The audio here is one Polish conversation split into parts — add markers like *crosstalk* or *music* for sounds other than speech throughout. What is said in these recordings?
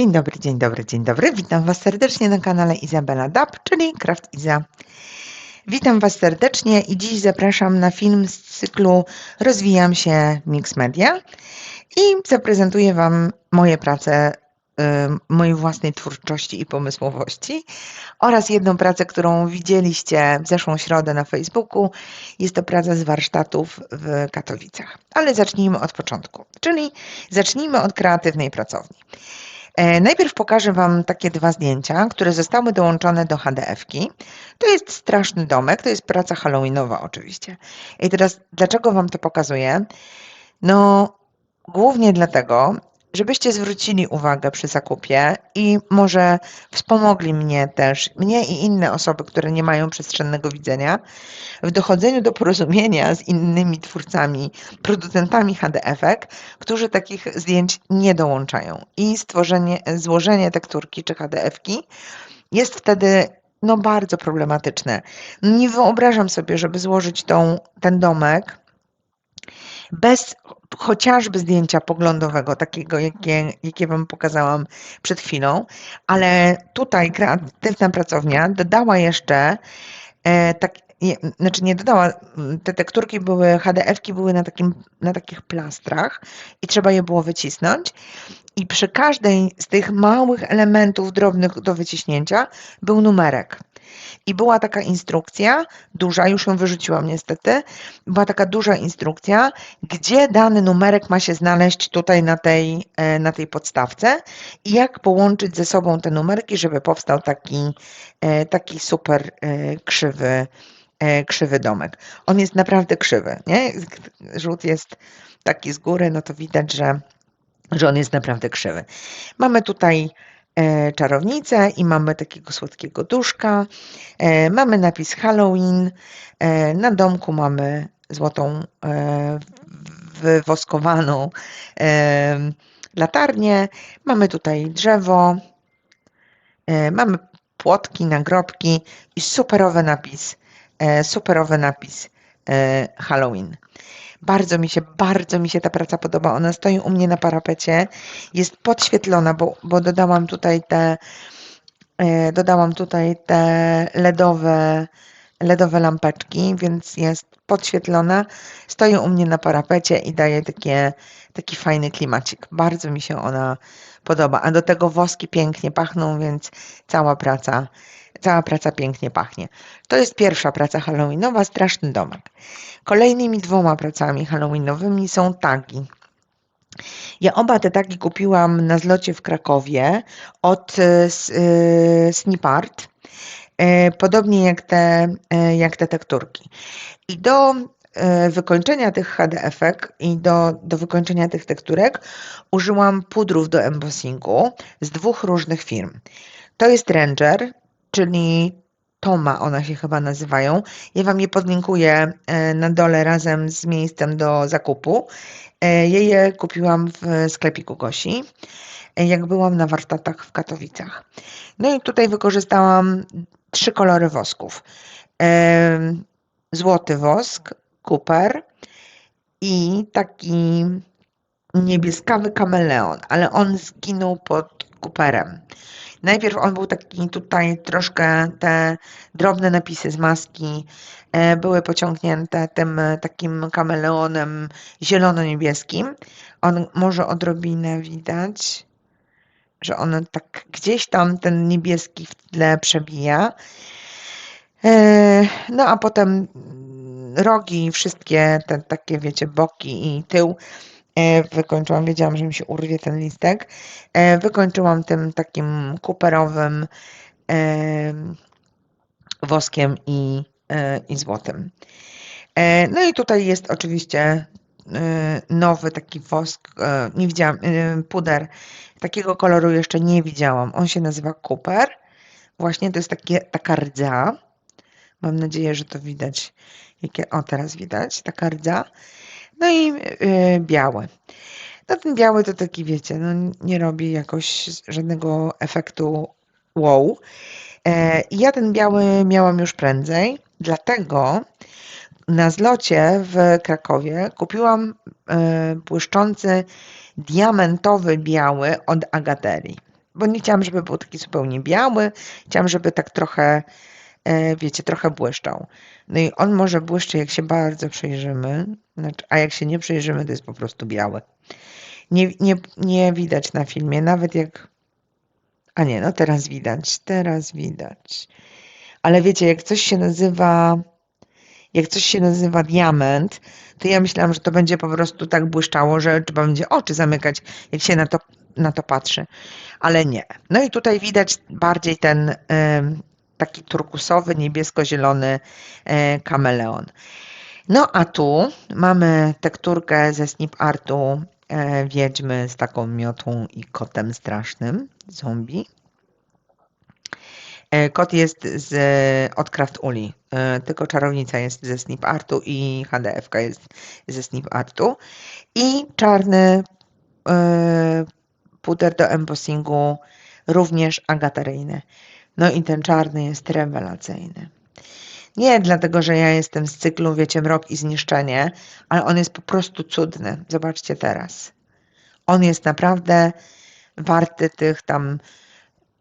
Dzień dobry, dzień dobry, dzień dobry. Witam Was serdecznie na kanale Izabela Dab, czyli Craft Iza. Witam Was serdecznie i dziś zapraszam na film z cyklu Rozwijam się Mix Media i zaprezentuję Wam moje prace mojej własnej twórczości i pomysłowości oraz jedną pracę, którą widzieliście w zeszłą środę na Facebooku. Jest to praca z warsztatów w Katowicach. Ale zacznijmy od początku, czyli zacznijmy od kreatywnej pracowni. E, Najpierw pokażę Wam takie dwa zdjęcia, które zostały dołączone do HDF-ki. To jest straszny domek, to jest praca halloweenowa oczywiście. I teraz dlaczego Wam to pokazuję? No, głównie dlatego, żebyście zwrócili uwagę przy zakupie i może wspomogli mnie też, mnie i inne osoby, które nie mają przestrzennego widzenia, w dochodzeniu do porozumienia z innymi twórcami, producentami HDF-ek, którzy takich zdjęć nie dołączają. I stworzenie, złożenie tekturki czy HDF-ki jest wtedy no, bardzo problematyczne. Nie wyobrażam sobie, żeby złożyć tą, ten domek bez chociażby zdjęcia poglądowego, takiego, jakie, jakie Wam pokazałam przed chwilą, ale tutaj kreatywna pracownia dodała jeszcze e, tak, nie, znaczy nie dodała, te tekturki były, HDF-ki były na, takim, na takich plastrach i trzeba je było wycisnąć. I przy każdej z tych małych elementów drobnych do wyciśnięcia był numerek. I była taka instrukcja, duża, już ją wyrzuciłam niestety, była taka duża instrukcja, gdzie dany numerek ma się znaleźć tutaj na tej, e, na tej podstawce i jak połączyć ze sobą te numerki, żeby powstał taki, e, taki super e, krzywy, krzywy domek. On jest naprawdę krzywy, nie? Rzut jest taki z góry, no to widać, że, że on jest naprawdę krzywy. Mamy tutaj E, czarownicę i mamy takiego słodkiego duszka. E, mamy napis Halloween. E, na domku mamy złotą wywoskowaną latarnię. Mamy tutaj drzewo. Mamy płotki, nagrobki i superowy napis, superowy napis Halloween. Bardzo mi się, bardzo mi się ta praca podoba. Ona stoi u mnie na parapecie, jest podświetlona, bo, bo dodałam tutaj te e, dodałam tutaj te LEDowe, LEDowe lampeczki, więc jest podświetlona. Stoi u mnie na parapecie i daje takie, taki fajny klimacik. Bardzo mi się ona podoba. A do tego woski pięknie pachną, więc cała praca, cała praca pięknie pachnie. To jest pierwsza praca halloweenowa, straszny domek. Kolejnymi dwoma pracami halloweenowymi są tagi. Ja oba te tagi kupiłam na zlocie w Krakowie od e, Snipart, e, podobnie jak te, jak te tekturki. I do wykończenia tych HDF-ek i do, do wykończenia tych tekturek użyłam pudrów do embossingu z dwóch różnych firm. To jest Ranger, czyli Toma one się chyba nazywają. Ja Wam je podlinkuję e, na dole razem z miejscem do zakupu. E, ja je kupiłam w sklepiku Gosi, e, jak byłam na warsztatach w Katowicach. No i tutaj wykorzystałam trzy kolory wosków. Złoty wosk, kuper i taki niebieskawy kameleon, ale on zginął pod kuperem. Najpierw on był taki tutaj troszkę te drobne napisy z maski e, były pociągnięte tym takim kameleonem zielono-niebieskim. On może odrobinę widać, że on tak gdzieś tam ten niebieski w tle przebija. E, no a potem rogi, wszystkie te takie, wiecie, boki i tył wykończyłam, wiedziałam, że mi się urwie ten listek. E, wykończyłam tym takim kuperowym woskiem i, e, i złotem. No i tutaj jest oczywiście nowy taki wosk, nie widziałam, puder, takiego koloru jeszcze nie widziałam. On się nazywa Cooper. Właśnie to jest takie, taka rdza. Mam nadzieję, że to widać. Jakie, o, teraz widać, taka rdza. No i yy, białe. No ten biały to taki, wiecie, no nie robi jakoś żadnego efektu wow. E, ja ten biały miałam już prędzej, dlatego na zlocie w Krakowie kupiłam e, błyszczący diamentowy biały od Agaterii. bo nie chciałam, żeby był taki zupełnie biały. Chciałam, żeby tak trochę, wiecie, trochę błyszczał. No i on może błyszczy, jak się bardzo przyjrzymy, znaczy, a jak się nie przyjrzymy, to jest po prostu biały. Nie, nie, nie widać na filmie, nawet jak. A nie, no teraz widać, teraz widać. Ale wiecie, jak coś się nazywa. Jak coś się nazywa diament, to ja myślałam, że to będzie po prostu tak błyszczało, że trzeba będzie oczy zamykać, jak się na to, na to patrzy. Ale nie. No i tutaj widać bardziej ten taki turkusowy, niebiesko-zielony e, kameleon. No a tu mamy tekturkę ze snip artu e, wiedźmy z taką miotą i kotem strasznym, zombie. E, Kot jest z, od Craft Uli, tylko czarownica jest ze snip artu i HDF jest ze snip artu. I czarny puder do embossingu również agataryjny. No i ten czarny jest rewelacyjny. Nie dlatego, że ja jestem z cyklu, wiecie, mrok i zniszczenie, ale on jest po prostu cudny. Zobaczcie teraz. On jest naprawdę warty tych tam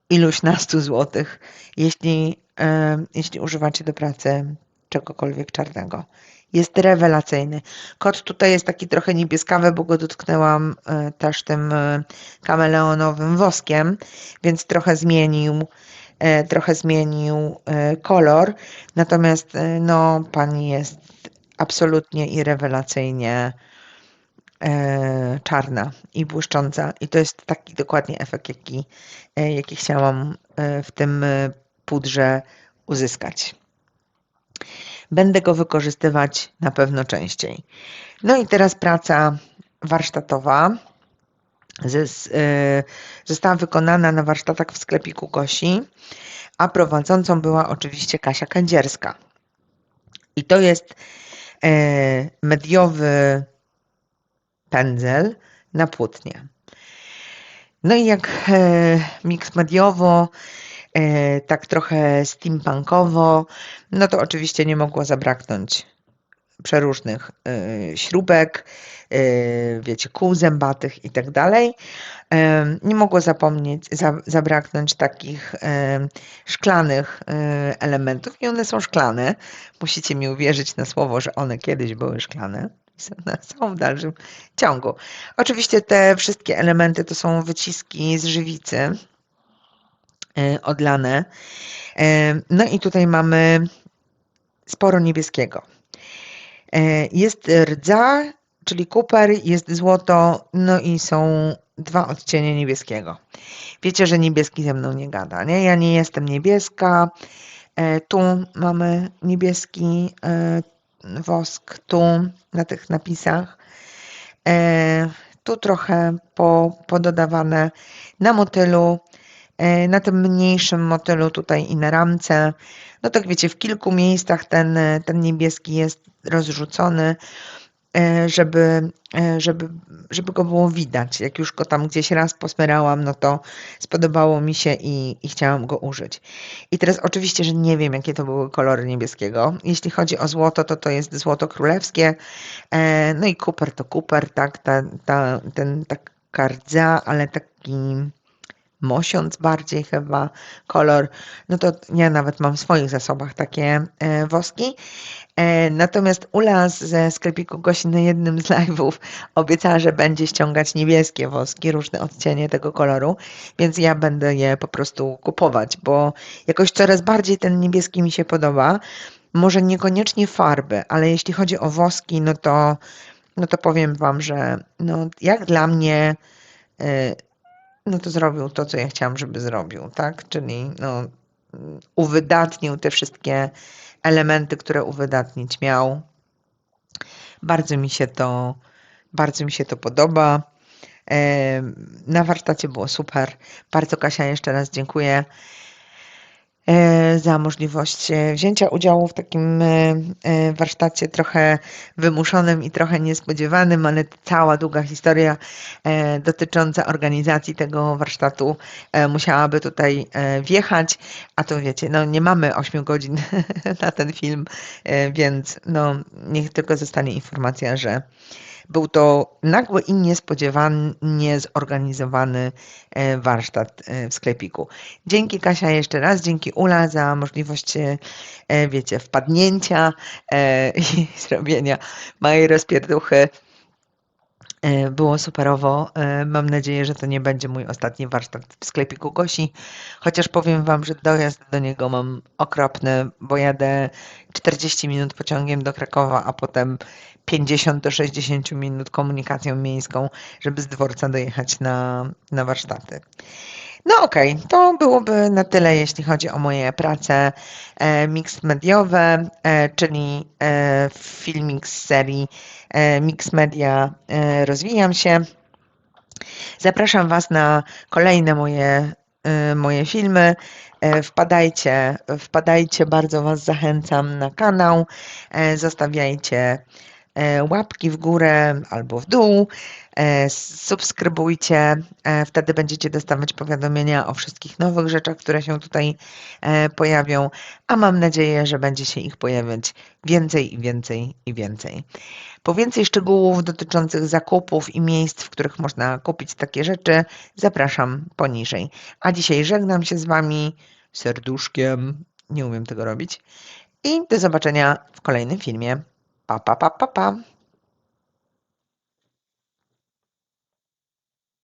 iluś nastu złotych, jeśli, e, jeśli używacie do pracy czegokolwiek czarnego. Jest rewelacyjny. Kot tutaj jest taki trochę niebieskawy, bo go dotknęłam e, też tym e, kameleonowym woskiem, więc trochę zmienił, trochę zmienił e, kolor. Natomiast e, no, pani jest absolutnie i rewelacyjnie e, czarna i błyszcząca. I to jest taki dokładnie efekt, jaki, e, jaki chciałam e, w tym e, pudrze uzyskać. Będę go wykorzystywać na pewno częściej. No i teraz praca warsztatowa. E, Została wykonana na warsztatach w sklepiku Kosi, a prowadzącą była oczywiście Kasia Kędzierska. I to jest e, mediowy pędzel na płótnie. No i jak e, miks mediowo, tak trochę steampunkowo, no to oczywiście nie mogło zabraknąć przeróżnych e, śrubek, e, wiecie, kół zębatych i tak dalej. Nie mogło zapomnieć, za, zabraknąć takich szklanych e, elementów i one są szklane. Musicie mi uwierzyć na słowo, że one kiedyś były szklane. *laughs* Są, w dalszym ciągu. Oczywiście te wszystkie elementy to są wyciski z żywicy odlane. No i tutaj mamy sporo niebieskiego. E, Jest rdza, czyli kuper, jest złoto, no i są dwa odcienie niebieskiego. Wiecie, że niebieski ze mną nie gada, nie? Ja nie jestem niebieska. E, Tu mamy niebieski e, wosk, tu na tych napisach. Tu trochę po, pododawane na motylu, na tym mniejszym motylu tutaj i na ramce. No tak wiecie, w kilku miejscach ten, e, ten niebieski jest rozrzucony, e, żeby, e, żeby, żeby go było widać. Jak już go tam gdzieś raz posmerałam, no to spodobało mi się i, i chciałam go użyć. I teraz oczywiście, że nie wiem, jakie to były kolory niebieskiego. Jeśli chodzi o złoto, to to jest złoto królewskie. E, No i kuper to kuper, tak, ta, ta, ten taka rdza, ale taki mosiąc bardziej chyba kolor. No to ja nawet mam w swoich zasobach takie e, woski. E, Natomiast Ula ze sklepiku Gosi na jednym z live'ów obiecała, że będzie ściągać niebieskie woski, różne odcienie tego koloru, więc ja będę je po prostu kupować, bo jakoś coraz bardziej ten niebieski mi się podoba. Może niekoniecznie farby, ale jeśli chodzi o woski, no to, no to powiem Wam, że no, jak dla mnie, y, no to zrobił to, co ja chciałam, żeby zrobił, tak? Czyli no, uwydatnił te wszystkie elementy, które uwydatnić miał. Bardzo mi się to, bardzo mi się to podoba. Em, Na warsztacie było super. Bardzo Kasia jeszcze raz dziękuję e, za możliwość e, wzięcia udziału w takim e, e, warsztacie trochę wymuszonym i trochę niespodziewanym, ale cała długa historia e, dotycząca organizacji tego warsztatu e, musiałaby tutaj e, wjechać, a to wiecie, no nie mamy 8 godzin *laughs* na ten film, e, więc no niech tylko zostanie informacja, że Był to nagły i niespodziewanie zorganizowany e, warsztat e, w sklepiku. Dzięki Kasia jeszcze raz, dzięki Ula za możliwość, e, wiecie, wpadnięcia *laughs* i zrobienia mojej rozpierduchy. Było superowo. Mam nadzieję, że to nie będzie mój ostatni warsztat w sklepiku Gosi, chociaż powiem Wam, że dojazd do niego mam okropny, bo jadę 40 minut pociągiem do Krakowa, a potem 50 do 60 minut komunikacją miejską, żeby z dworca dojechać na, na warsztaty. No okej, to byłoby na tyle, jeśli chodzi o moje prace e, mix mediowe, e, czyli e, filmik z serii e, Mix Media e, Rozwijam się. Zapraszam Was na kolejne moje, e, moje filmy. E, Wpadajcie, wpadajcie, bardzo Was zachęcam na kanał. E, Zostawiajcie łapki w górę albo w dół. E, Subskrybujcie, e, wtedy będziecie dostawać powiadomienia o wszystkich nowych rzeczach, które się tutaj e, pojawią, a mam nadzieję, że będzie się ich pojawiać więcej i więcej i więcej. Po więcej szczegółów dotyczących zakupów i miejsc, w których można kupić takie rzeczy, zapraszam poniżej. A dzisiaj żegnam się z Wami serduszkiem. Nie umiem tego robić. I do zobaczenia w kolejnym filmie. Pam, pam, pam, pam, pam.